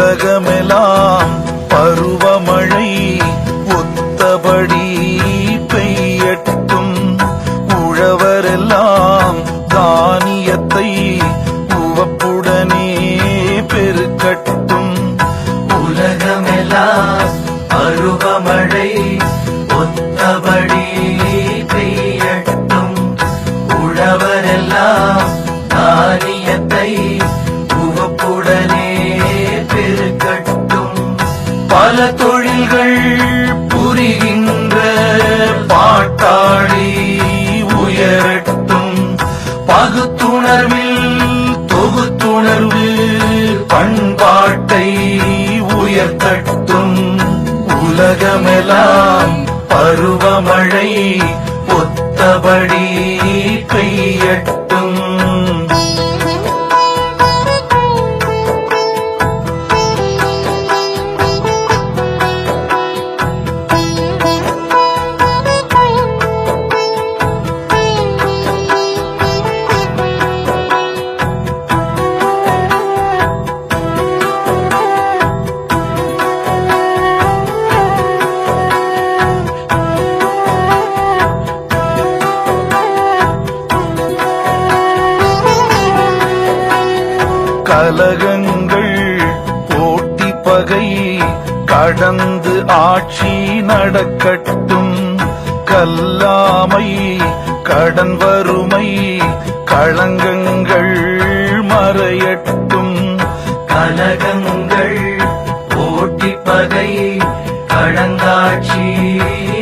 உலகமெல்லாம் பருவமழை ஒத்தபடி பெய்யட்டும். உழவரெல்லாம் தானியத்தை உவப்புடனே பெருக்கட்டும். உலகமெல்லாம் பருவமழை ஒத்தபடி புரிகின்ற பாட்டாளி உயரட்டும். பகுத்துணர்வில் தொகுத்துணர்வு பண்பாட்டை உயர்த்தட்டும். உலகமெல்லாம் பருவமழை ஒத்தபடி பெய்யட்டும். கலகங்கள் போட்டி பகை கடந்து ஆட்சி நடக்கட்டும். கல்லாமை கடன் வறுமை களங்கங்கள் மறையட்டும். கலகங்கள் போட்டி பகை கடந்தாட்சி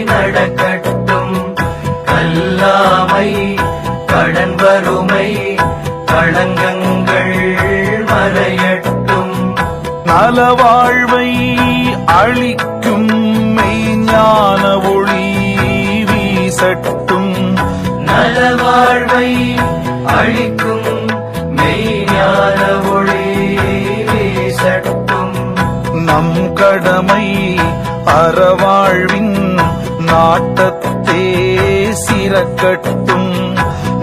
நடக்கட்டும். கல்லாமை கடன் வறுமை களங்கங்கள் மறையட்டும் நலவாழ்வை அளிக்கும் மெய்ஞான ஒளி வீசட்டும். நலவாழ்வை அளிக்கும் மெய்ஞான ஒளி வீசட்டும். நம் கடமை அறவாழ்வின் நாட்டத்தே சிறக்கட்டும்.